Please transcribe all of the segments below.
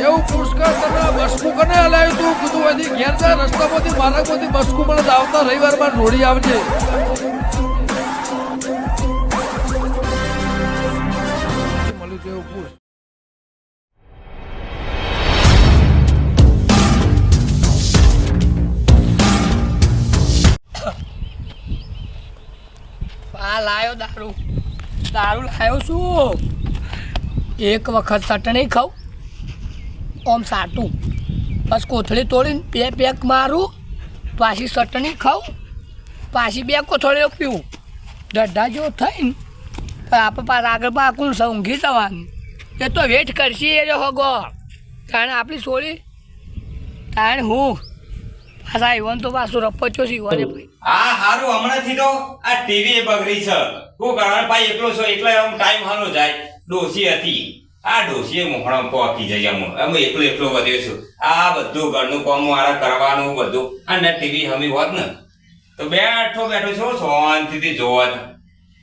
એવું પુષ્કળ તને બસકું કને હલાવ્યું તું મને આવતા જોડી આવજે. મળ્યું લાયો દારૂ. દારૂ લાયો છું. એક વખત ચટણી ખાઉં. ઓમ સાટું. બસ કોથળી તોડીને બે પેક મારું, પાછી ચટણી ખાઉં, પાછી બે કોથળીઓ પીવું. દઢા જેવો થઈને પણ આપણે પાછા આગળ પાકું ઊંઘી જવાનું. એ તો વેટ કરશી એ જો હગો કારણ આપણી સોળી કારણ હું. પાછા ઈવન તો પાછું રપચ્યો છે, ઈવને ભાઈ. હા, હારું, હમણાંથી તો આ ટીવી બગડી છે. હું કારણ ભાઈ એકલો છો, એટલે એમ ટાઈમ હારો જાય. ડોસી હતી આ ડોસીએ મોહણા પોકી જાય અમે અમે એકલો એકલો વધ્યો છું. આ બધું ઘરનું કામ મારા કરવાનું બધું. અને ટીવી હમી હોત ને, તો બેઠો બેઠો છો, શાંતિથી જોવત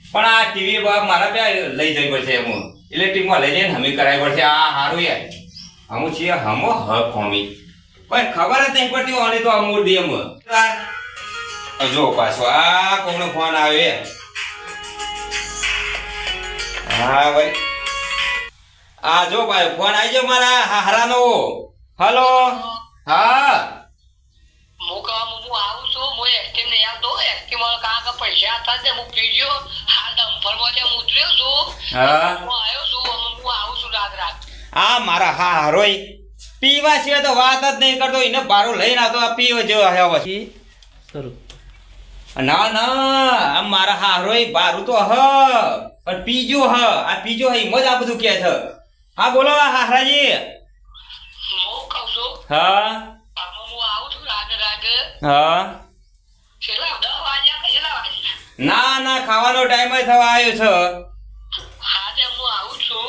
પણ આ ટીવી મારા બે લઈ જવી પડશે એમ ઇલેક્ટ્રિકમાં લઈ જઈને હમી કરાવી પડશે. આ સારું યાર. હમું છીએ, હમો હક હોમી પણ ખબર જ નહીં પડતી હોય તો અમૂર દી એમ જો પાછો, આ કોનો ફોન આવે હા ભાઈ. આ જો ભાઈ ફોન આવી ગયો મારા હારાનો હલો હા. હું કહું હું આવું છું હું એસટી નહીં આવતો એસટી માં કાં કાં પૈસા હતા તે હું પીજો હાલ ડમ્ફરમાં જે હું ઉતર્યો છું હા. હું આવ્યો છું હું આવું છું રાત રાત. આ મારા હા હરોય પીવા સિવાય તો વાત જ નહીં કરતો એને બારો લઈને આવતો આ પીવો જેવો આવ્યો પછી ના ના આ મારા હા બારું તો હ પણ પીજો હ આ પીજો હ એમ જ આ બધું કે છે. હા બોલો હાહરાજી. હું કહું છું હા. હું આવું છું હા. ના ના ખાવાનો ટાઈમ જ થવા આવ્યો છે. આજે હું આવું છું.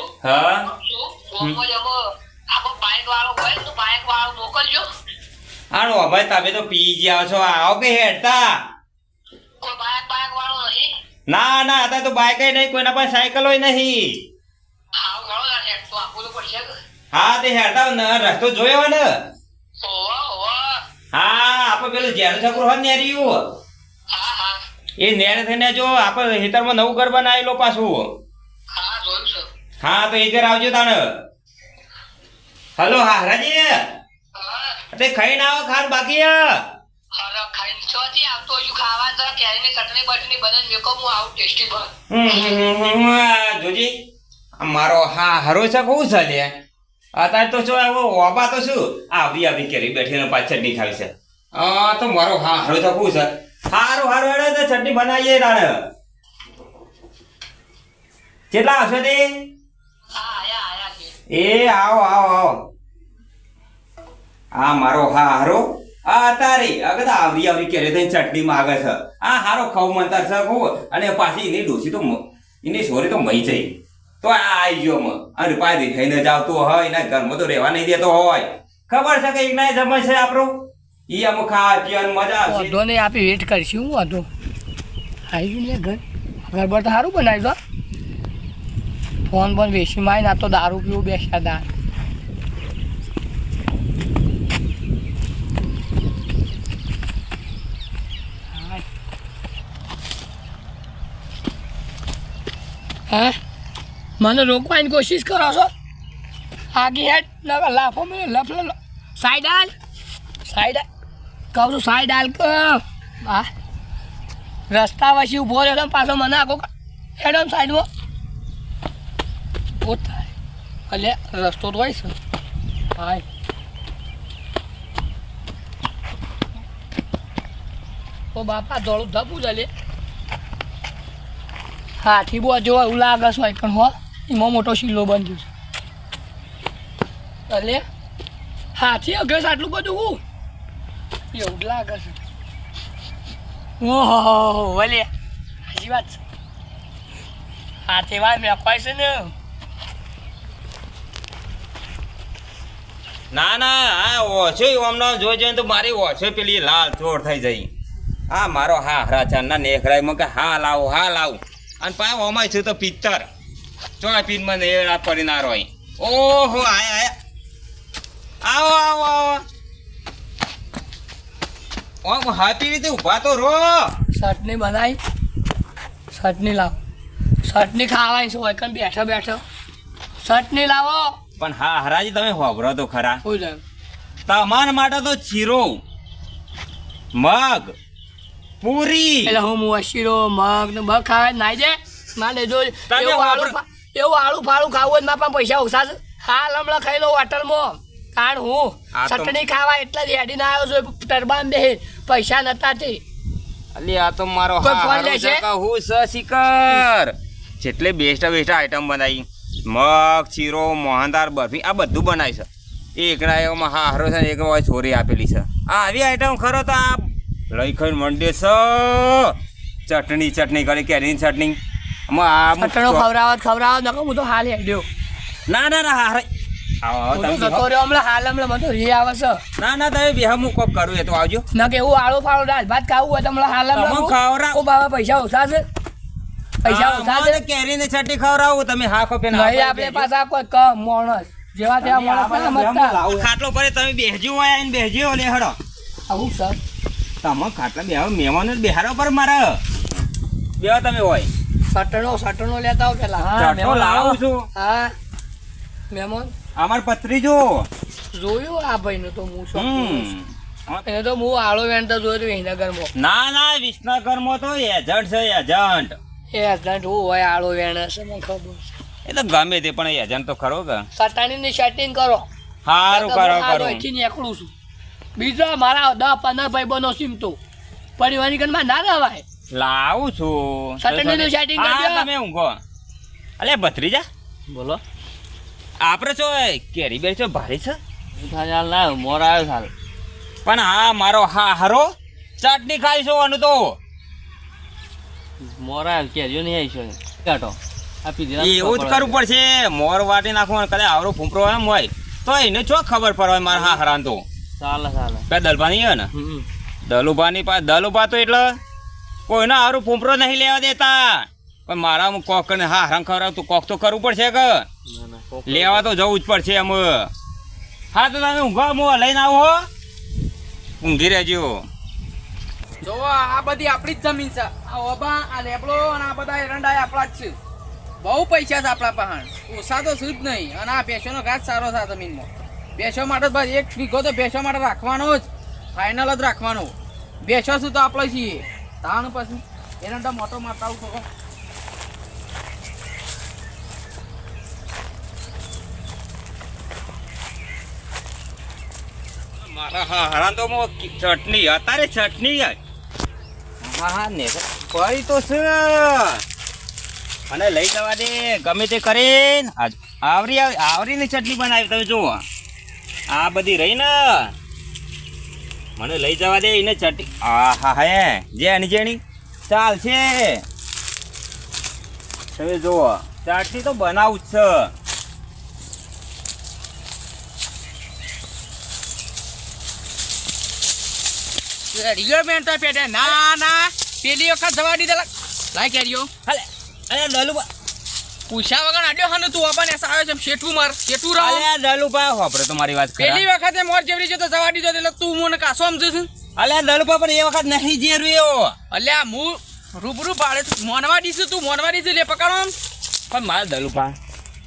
બાઇક વાળો હોય તો બાઇક વાળો મોકલજો. આનો ભાઈ તમે તો પી ગયા છો. આવો કે હેડતા? કોઈ બાઇક બાઇક વાળો નહીં. ના ના અત્યારે તો બાઈક નહીં કોઈના પાસે સાયકલ નહીં આવું ઘણો ના હેડ તો આપવું તો પડશે કે હા તે હેડતા ને રસ્તો જોયો ને? હા આપણે પેલું ઝેરું છકરું હોય ને હા એ નેર થઈને જો આપણે હેતરમાં નવું ઘર બનાવેલો પાછું. હા તો એ ઘર આવજો તાણ. હલો હા હરાજી. તે ખાઈને આવો ખાન બાકી જોજી. મારો હા હરો છે કહું છે. અત્યારે તો શું ઓબા તો શું? આવી આવી કેરી બેઠીને પાછળ ચટણી ખાવી છે. હા, તો મારો હા, હારું તો કહું છે હારું હારું, હેડે તો ચટણી બનાવીએ તાણે. કેટલા આવશો તે? હા એ, આવો આવો આવો. આ મારો હા, હારો. આ તારી અગર આવરી આવરી કેરી થઈને ચટણી માગે છે. આ હારો ખાવ મંતર છે કહું અને પાછી એની ડોસી તો એની સોરી તો મહી જઈ. તો આ ગયો મ. અને પાછી થઈને જ આવતો હોય એના ઘરમાં તો રહેવા નહીં દેતો હોય. ખબર છે કે એક ના જમે છે આપણું? ઈ અમુક ખાવા મજા આવશે વાંધો નહીં, આપી વેટ કરશું. હું વાંધો? આવી ગયું ને ઘર ઘર? પર તો સારું બનાવ્યું તો. ફોન બોન વેસી માય, ના તો દારૂ પીવું બેસ્યા દાર હા? મને રોકવાની કોશિશ કરો છો? આગી હેડ, લાફો મેં લફ લો સાઈડ હાલ સાઈડ. કહું છું સાઈડ હાલ હા રસ્તા પછી ઊભો રહ્યો પાછો મને આખો હેડો સાઈડમાં. થાય એટલે રસ્તો તો હોય છે. ભાઈ. ઓ બાપા, દોડું ધપું ચાલે હાથી બો જો એવું લાગે છે પણ, હો. એમાં મોટો શીલો બન્યો છે. એટલે હાથી અગસ આટલું બધું હું? એવું લાગે છે. ઓહો ભલે સાચી વાત છે. હાથી વાર મેકવાય છે ને. ના ના, આ ઓછો હમણાં જોઈ જોઈને તો મારી ઓછો પેલી લાલ ચોર થઈ જઈ. આ મારો હા હરાચા ના નેખરાય મને કે હા લાવું હા લાવું. અને પાછું અમાય છે તો પિત્તર. ચોય પીન મને એ પડી ના રોય ઓહો આયા આયા આવો આવો આવો ઓમ હાથી રીતે ઊભા તો રો ચટણી બનાવી ચટણી લાવો ચટણી ખાવાય છો એકન બેઠો બેઠો ચટણી લાવો પણ હા હરાજી તમે હોભરો તો ખરા તમારા માટે તો ચીરો મગ પૂરી એટલે હું શીરો મગ ને બગ ખાવા નાઈ દે ના જો એવું આળું. એવું આળું ફાળું ખાવું હોય મારા પાસે ઓછા છે હાલ હમણાં ખાઈ લો હોટલમાં. કારણ હું? ચટણી ખાવા એટલા જ હેડીને આવ્યો છું. ટરબાન બે પૈસા નતા તે. અલી આ તો મારો ફોન લેશે? હું સ શિકર જેટલે બેસ્ટ બેસ્ટ આઈટમ બનાવી. મગ ચીરો મોહનદાર બરફી આ બધું બનાવી છે. એકડા એવામાં હા હારો છે એક હોય છોરી આપેલી છે. આ આવી આઈટમ ખરો તો આ લઈ ખાઈને મંડે છે? ચટણી ચટણી કરી કેરીની ચટણી. ચટણો ખવડાવત ખવડાવત નકો હું તો હાલ હેડ્યો. ના ના ના હારે. આવો આવો હું તમે તો જતો રહ્યો હમણાં હાલ હમણાં મને તો રી આવે છે. ના ના તમે બેહા હું કોક કરું એ તો આવજો. ના કે એવું આળું ફાળું દાળ ભાત ખાવું હોય તો હમણાં હાલ હમણાં ખવડાવો. ઓ બાબા પૈસા ઓછા છે પૈસા ઓછા છે કેરીની ચટણી ખવડાવું તમે હા ખપે ને નહીં આપણે પાછા કોઈ કમ માણસ. જેવા તેવા માણસ ના ખાટલો પડે તમે બેહજો હોય ને બેહજો ને હડો. આવું સર તમે ખાટલા બેહો મહેમાનો જ બેહારો પર મારા. બેહો તમે હોય. સટણો સટણો લેતા આવો પેલા. હા મેમો. લાવું છું. હા. મહેમાન અમાર પત્રી જો જોયું આ ભાઈનું તો હું. શોખ એને તો હું આળો વેણતા જોયો તો વિસનગરમાં ના ના વિસનગરમાં તો એજન્ટ છે એજન્ટ એજન્ટ હું હોય આળો વેણે છે મને ખબર એ તો ગમે તે પણ એજન્ટ તો ખરો કે. સટાણીની સેટિંગ કરો. સારું કરો કરો. અહીંથી નીકળું છું. બીજા મારા દસ પંદર ભાઈ બનો સીમતો. પરિવારની ગણમાં ના રહેવાય. લાવું છું. કરજો. તમે ઊંઘો અલે ભત્રીજા? બોલો. આપણે છો કેરી બેરી છો ભારી છે? ના મોર આવ્યો હાલ. પણ હા મારો હા હારો. ચટણી ખાઈ છો આનું તો. મોર કેરીઓ નહીં કાઢો એવું જ કરવું પડશે. મોર વાટી નાખવાનું કદાચ આવરો ફૂંપરો એમ હોય. તો એને ચો ખબર પડે મારા હા હરાન તો? ચાલે ચાલે. બે દલભાની હે ને? દલુભાની પાસે દલુભા તો એટલે કોઈનો સારું ફૂંપરો નહીં લેવા દેતા. પણ મારા કોક ને હા હરંગ ખવડાવ તો કોક તો કરવું પડશે કે? ના ના કોક લેવા તો જવું જ પડશે એમ. હા તો તમે ઊંઘવા હું લઈને આવો હો. ઊંઘી રહેજો. જો આ બધી આપણી જ જમીન છે. આ ઓબા આ લેબડો અને આ બધા એરંડા આપણા જ છે. બહુ પૈસા છે આપણા પહાણ ઓછા તો શું જ નહીં. અને આ ભેંસોનો ઘાસ સારો છે આ જમીનમાં. ભેંસો માટે બસ એક વીઘો તો ભેંસો માટે રાખવાનો જ. ફાઇનલ જ રાખવાનો. ભેંસો શું તો આપણે છીએ? તાણ પછી એરંડા મોટો મારતા આવું થોડો મારા હા તો મો ચટણી અત્યારે ચટણી હે. હા હા ને પડી તો છે. અને લઈ જવા દે ગમે તે કરીને. આવરી આવ- આવરીની ચટણી બનાવી તમે જુઓ. આ બધી રહી ને મને લઈ જવા દે એને ચટી આ હા હે જેણી. જેણી ચાલશે તમે જુઓ ચટણી તો બનાવું જ છે. રિયરમેન્ટ તો પેટે ના ના પેલી વખત જવા દીધા લાય કેરીઓ. હાલે અરે દલુબા પૂછ્યા વગર આડ્યો હને તું ઓબાને આવ્યો છે શેઠું માર શેઠું રહો. અલે દલુબા હોપરે તો મારી વાત પેલી કરા વખતે મોર જેવડી છે તો જવા દીધો એટલે તું મને કાસો સમજે છે? અલે દલુબા પણ એ વખત નહીં જે રહ્યો. અલ્યા હું રૂબરૂ પાડે મોનવા દીશું તું મોનવા દીધું લે પકડો. પણ મારા દલુબા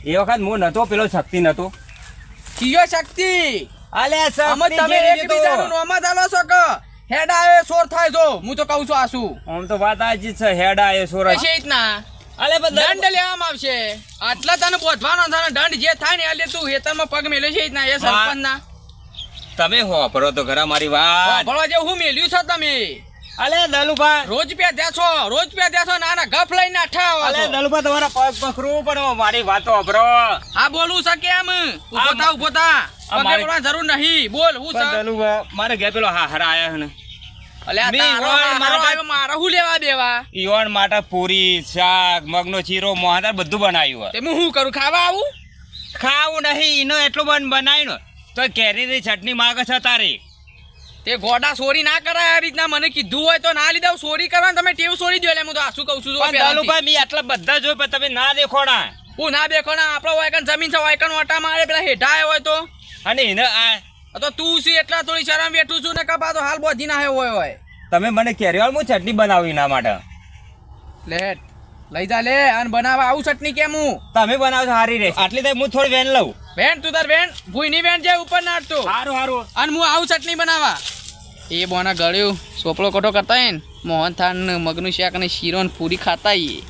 એ વખત હું નતો પેલો શક્તિ નતો. કીયો શક્તિ? અલે અમે તમે એકબીજાનું નોમાં ચાલો છો કે હેડ આવે સોર થાય જો. હું તો કહું છું આસુ આમ તો વાત આજી જ છે હેડા એ સોર કશે રીતના? અલે દંડ લેવામાં આવશે. આટલા તને બોધવાનો દંડ જે થાય ને એટલે તું હેતરમાં પગ મેલ્યો છે રીતના એ સરપંચ ના તમે હોપરો તો ખરા મારી વાત. ભણવા જેવું હું મેલ્યું છો તમે. અલે દલુભા. રોજ પ્યાદ્યા છો રોજ પ્યાદ્યા છો નાના ગફ લઈને આઠા અલે છો. તમારા પગ પકડવું પણ મારી વાત હોપરો હા બોલવું છે કેમ? ઊભો થા ઊભો થા. પગે મારે- જરૂર નહીં. બોલ હું છે દલુબા મારે ઘેર પેલો હા હરા આયા ને. મારા હું લેવા દેવા? ઈવણ માટે પૂરી શાક મગનો ચીરો મોહદાર બધું બનાવ્યું તે હું શું કરું ખાવા આવું? ખાવું નહીં એનો એટલું બન બનાવ્યું તો કેરીની ચટણી માગે છે તારી. તે ગોડા સોરી ના કરાય આ રીતના મને કીધું હોય તો ના લીધા સોરી કરવાનું તમે ટેવ સોરી દો એટલે હું તો આસુ કહું છું જો પણ મેં આટલા બધા જોયું પણ તમે ના દેખોડા હું ના દેખોડા આપણો વાયકન જમીન છે વાયકન ઓટા મારે પેલા હેઠા હોય તો. અને એને આ તો તું છે એટલા થોડી શરમ બેઠું છું ને કપા તો હાલ બોધી ના હોય હોય. તમે મને કેરીવાલ હું ચટણી બનાવી ના માટે? લેટ. લઈ જા લે. અને બનાવવા આવું ચટણી કેમ હું? તમે બનાવશો સારી રે આટલી તો હું થોડી વેન લઉં. વેન તું તાર વેણ ભૂઈની વેન જાય ઉપર નાટતો સારું સારું અને હું આવું ચટણી બનાવવા. એ બોના ગળ્યું. સોપળો કોઠો કરતા ને મોહન થાન મગનું શાક અને શીરો ને પૂરી ખાતા હોઈએ.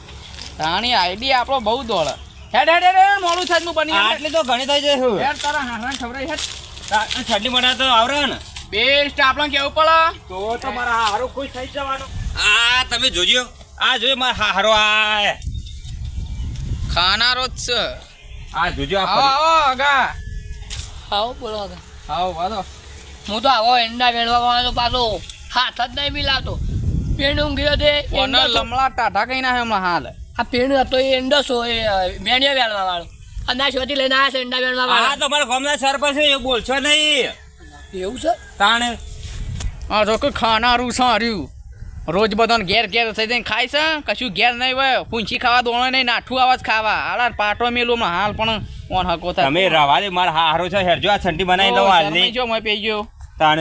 રાણી આઈડી આપણો બહુ દોડ. હેડ હેડ હેડ મોડું થાય હું બની આટલી તો ઘણી થઈ જશે. હેડ તારા હારા ખવડાવી હેડ. ચટણી બનાવ તો આવડે ને? બેસ્ટ આપણે કેવું પડે? તો તો મારા હારો ખુશ થઈ જવાનું. આ તમે જોજો. આ જોજો મારા હારો આ. ખાનારો જ છે. આ જોજો આ આવો આવો આગા. આવો બોલો હવે. આવો વાદો હું તો આવો એંડા વેણવા વાળો તો પાછો. હાથ જ નહીં મિલાતો. પેણ ઊંઘ્યો તે. લમણા ટાટા કઈ ના હમણાં હાલ? આ પેણ હતો એ એંડો છો એ મેણિયા વેણવા વાળો. ના શોધી લઈને આવ્યા છે આ વાળા તમારા ગામના સરપંચ છે એ બોલશો નહીં. એવું છે? તાણે આ તો કે ખાનારું છે રોજ બધાને ઘેર ઘેર થઈ જઈને ખાય છે કશું ઘેર નહીં હોય પૂંછી ખાવા દોણો નહીં નાઠું આવાજ ખાવા. હાલા પાટો મેલું હમણાં હાલ પણ ઓન હકો થાય. તમે રવા દે મારા હારો છે હેરજો આ છંટી બનાવી દઉં હાલ જો મેં પી ગયો તાણ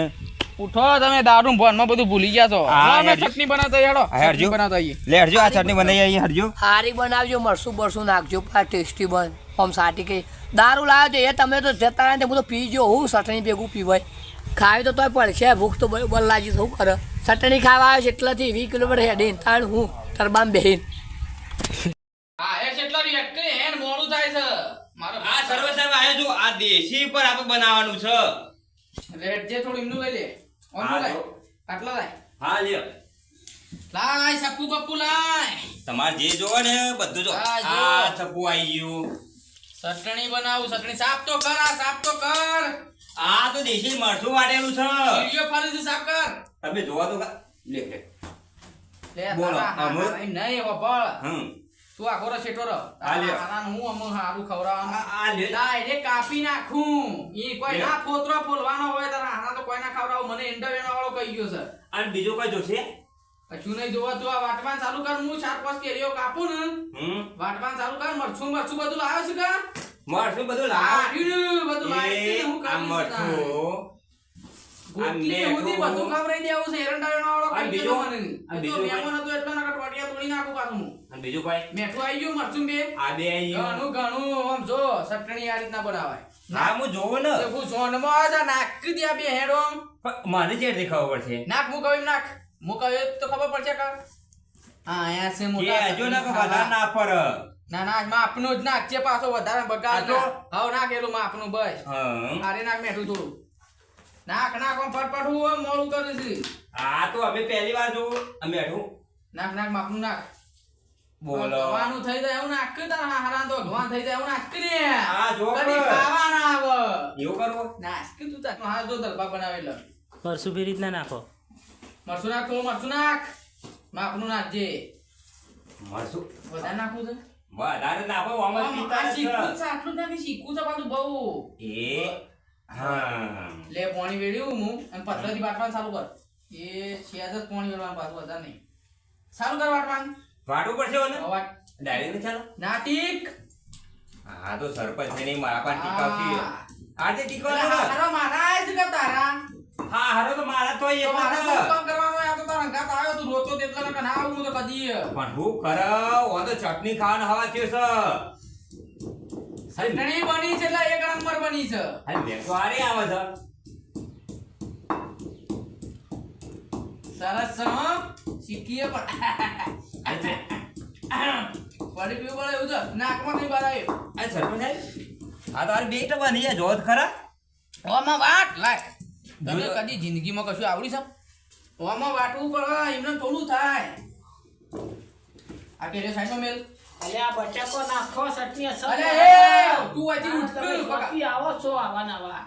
ઉઠો તમે દારૂ ભોનમાં બધું ભૂલી ગયા છો. હા, અમે ચટણી બનાવતા હેડો હેડજો. બનાવતા લે હરજો આ ચટણી બનાવી આવી હરજો હારી બનાવજો મરસું બરસું નાખજો પા ટેસ્ટી બન. આમ સાટી કે. દારૂ લાવ્યો છે એ તમે તો જતા રહ્યા તો પીજો હું ચટણી ભેગું પીવાય. ખાવી તો તોય પડશે ભૂખ તો લાગી શું કરે. ચટણી ખાવા આવ્યો છે એટલાથી વીસ કિલોમીટર હેડીને તાણ હું ટરબામ બેહીન. હા એ કેટલા રી એકલી હેન મોડું થાય છે. મારો આ સર્વે સાહેબ આવ્યો છું આ દેશી પર આપણે બનાવવાનું છે. લેટ જે થોડું એમનું લઈ લે. આટલા લાય હા લ્યો. લાય સપ્પુ પપ્પુ લાય. તમારે જે જોવો ને બધું જો. આ ચપ્પુ આવી ગયું. ચટણી બનાવું ચટણી સાફ તો કર આ સાફ તો કર. આ તો દેશી મરચું વાટેલું છે. વિડિયો સાફ કર. તમે જોવા તો લે લે. બોલો, નહીં હમ. તું આખો રસ રહ. હા, અમુક હારું ખવડાવવાનું. ડાયરેક્ટ કાપી નાખું. ઈ કોઈ ના ફોતરો ફોલવાનો હોય તારા હારા તો કોઈ ના ખવડાવું. મને ઇન્ટરવ્યુ વાળો કહી ગયો છે. અને બીજો કઈ જોશે? કશું નહીં જોવા તું આ વાટવાન ચાલુ કર હું ચાર પાંચ કેરીઓ કાપું ને. વાટવાન ચાલુ કર મરચું મરચું બધું લાવ્યો છે કા મરચું બધું આ લાવ. રહ્યું ને, બધું લાવ્યું હું કામ મરચું. ગોટલી આ સુધી મેઠું. બધું ખવડાવી છે એરંડા વાળો આ કહી મને. આ એ મહેમાન હતો એટલે નકર ટોટિયા તોડી નાખું પાછું. અને બીજું કઈ મેઠું આવી ગયું મરચું બે. આ બે આવી ઘણું ઘણું આમ જો ચટણી આ રીતના બનાવાય. હા હું જોઉં ને. હું ઝોનમાં આવે છે, નાખ દે બે હેડો આમ. પણ મને ચેડથી પડશે? નાખ હું નાખ. હું કહું તો ખબર પડશે કા? હા અહીંયા છે મોટા હજુ ના વધારે ના પર ના ના માપનું જ નાખ છે પાછો વધારે બગાડ હવ નાખેલું માપનું બસ. અરે નાખ મેઠું થોડું. નાખ નાખ આમ ફટફટ હું મોડું કરું છું. આ તો અમે પહેલી વાર જોઉં અમે હેઠું નાખ નાખ માપનું નાખ બોલો. ખાવાનું થઈ જાય એવું નાખ કે તારા હારા તો ભગવાન થઈ જાય એવું નાખ કે રે હા, જો કદી કર. ખાવા ના આવે. એવું કરવું? નાખ કે તું તાર. હા જો દરબા બનાવેલો પરસું બી રીતના નાખો. મરસું નાખ થોડું મરસું નાખ. માપનું નાખજે મરસું? વધારે નાખવું છે? વધારે નાખો આમાં છે. આટલું નાખી શીખવું છે પાછું બહુ. એ? હા. લે પાણી વેડ્યું હું અને પથરાથી વાટવાનું ચાલુ કર. એ છે જ પાણી વેડવાનું પાછું વધારે નહીં. ચાલુ કર વાટવાનું. વાટવું પડશે ને હવે વાટ. ડાયરેક્ટ નહીં ચાલો હા તો સરપંચ છે નહીં મારા પાસે ટીકાવતી આજે તે હારો મારા જ કે તારા. હા હારો તો મારા તો એ મારા કામ કરવાનું આ તો તારા અંગાત આવ્યો તું રોતો તેટલો ને ના આવું તો કદી. પણ હું કર ઓ તો ચટણી ખાવાનું હવા છે છે ચટણી બની છે એટલે એક નંબર બની છે. હાલ મેકો આરી આવે છે. સરસ હો. શીખીએ પણ. પડી પીવું પડે એવું છે. નાકમાં નહીં ભરાય આ સરપંચ આ તો આરે બે બની જાય જોત ખરા. ઓમાં વાટ લાય. તમે કદી જિંદગીમાં કશું આવડી છે? ઓમાં વાટવું પડે એમને થોડું થાય. આ કેરે સાઈડમાં મેલ. અલ્યા બચકો નાખો ચટણી અસર અલે એ તું અહીંથી ઉઠતો બકા. આવો છો આવા નવા.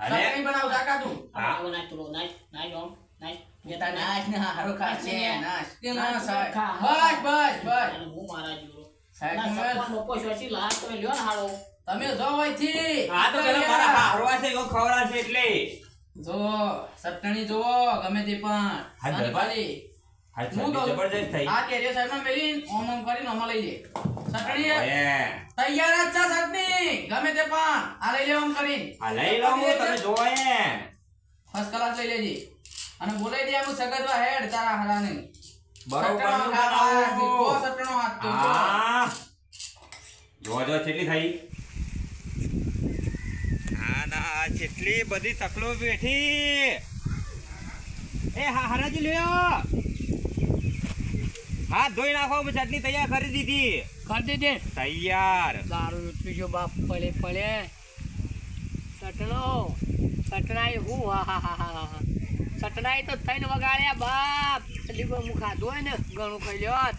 અલે ચટણી બનાવ કાકા તું. આવો ના તુલો નાય નાય ઓમ નાય બેટા નાચ ને હારો ખાશે નાચ કે ના સાહેબ. બસ બસ બસ. અને હું મારા જીરો સાહેબ, સપન બપો શોચી તમે લ્યો ને હારો. તમે જો અહીંથી. આ તો પેલા મારા હારવા છે એવો ખવડા છે એટલે. જો સટણી જો ગમે તે પણ. હા, અને દરબાર. ખાલી હા, હું કહું છું, જબરજસ્ત થઈ. આ કેરીઓ સાઈડમાં મેલીને ઓમ ઓમ કરીને આમાં લઈ લે. ચટણી તૈયાર જ છે ચટણી. ગમે તે પણ. આ લઈ લે ઓમ કરીને. આ લઈ લો હું તમે જોવો ફર્સ્ટ ક્લાસ લઈ લેજે. અને બોલાઈ દે હું સગતવા હેડ તારા હરાને. બરોબર સટણો નું હાથ આ, બનાવો. કો સટણો હાથ તો જો જો કેટલી થઈ. હા ના કેટલી બધી તકલો બેઠી. એ હા હરાજી લ્યો. હાથ ધોઈ નાખો મેં ચટણી તૈયાર કરી દીધી. કરી દીધી? તૈયાર. દારૂ પીજો બાપ પડે પડે. ચટણો ચટણાઈ હું હા હા હા હા હા. ચટણાઈ તો થઈને વગાડ્યા બાપ. એટલે હું ખાધું હોય ને ઘણું ખાઈ લ્યો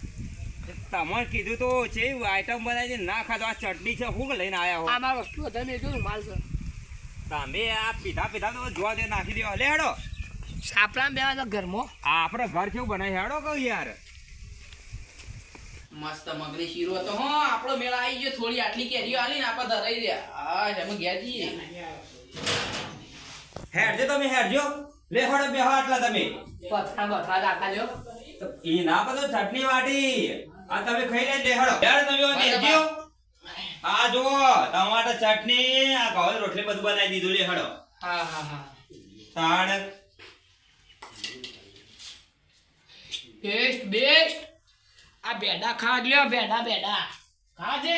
તમારે કીધું તો છે આઈટમ બનાવીને ના ખાધો આ ચટણી છે હું લઈને આવ્યા હો. આમાં વસ્તુ તમે જોયું માલ છે. તમે આ પીધા પીધા તો જોવા દે નાખી દેવા લે હેડો. સાપડા બેવા તો ઘરમાં. આપણે ઘર કેવું બનાવી હેડો કહું યાર. મસ્ત મગની શીરો હતો. હો આપણો મેળા આવી ગયો થોડી આટલી કેરીઓ આલી ને આપણે ધરાઈ રહ્યા હા એમ ગયા જઈએ હેડજો તમે હેડજો. લે હોડે બેહો આટલા તમે. પથરા બથરા રાખા લ્યો તો ઈ ના બધો ચટણી વાટી. આ તમે ખાઈ લે લે હેડો હેડ તમે દેજો આ જો તમારે ચટણી આ ઘઉં રોટલી બધું બનાવી દીધું. લે હેડો. હા હા હા. તાણ. બેસ્ટ બેસ્ટ આ બેડા ખા લ્યો બેડા બેડા ખા છે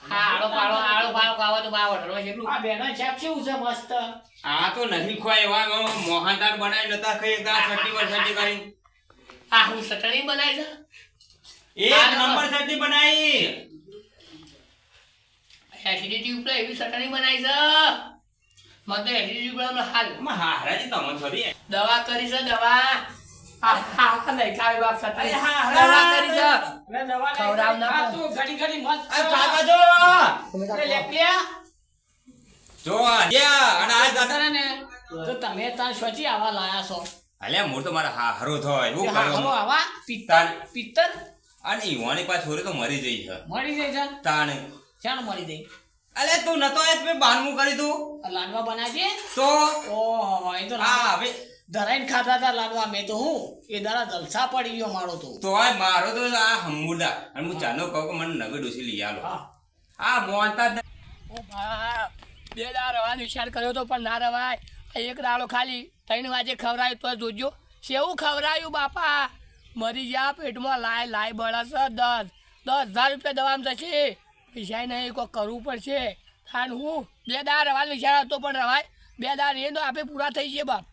આળો પાળો આળો પાળો ખાવા તો બા વટરો છે આ શાક કેવું છે મસ્ત? આ તો નહીં ખવાય એવા મોહનદાર બનાવી નતા ખાઈ એકદમ છટી પર ચટણી કરી આ હું સટણી બનાવી છે એક નંબર ચટણી બનાવી. એસિડિટી ઉપર એવી સટણી બનાવી છે મને તો એસિડિટી ઉપર હાલ. હારાજી તમને છોડી દવા કરી છે દવા. તમે તાર તો મારા મરી જઈ છે મરી જાય છે તાણ મળી જાય અલે તું નતો આજ મેં કરી તું લાડવા બનાવી દે તો ઓહો એ તો હા હવે ધરાઈને ખાતા હતા લાડવા મેં તો હું એ દાડા જલસા પડી ગયો મારો તો. તો આ મારો તો આ હમુડા અને હું ચાનો કહું કે મને નગર ડોસી લઈ આલો. આ મોહનતા ઓ બા બે દાડા રવાનો વિચાર કર્યો તો પણ ના રવાય. એક દાડો ખાલી ત્રણ વાજે ખવરાયું તો જોજો. સેવું ખવરાયું બાપા. મરી ગયા પેટમાં લાય લાય બળસ દસ. દસ હજાર રૂપિયા દવામાં થશે. પૈસા નહીં કોઈ કરવું પડશે. કારણ હું બે દાડા રવાનો વિચાર હતો પણ રવાય. બે દાડા એ તો આપે પૂરા થઈ છે બાપ.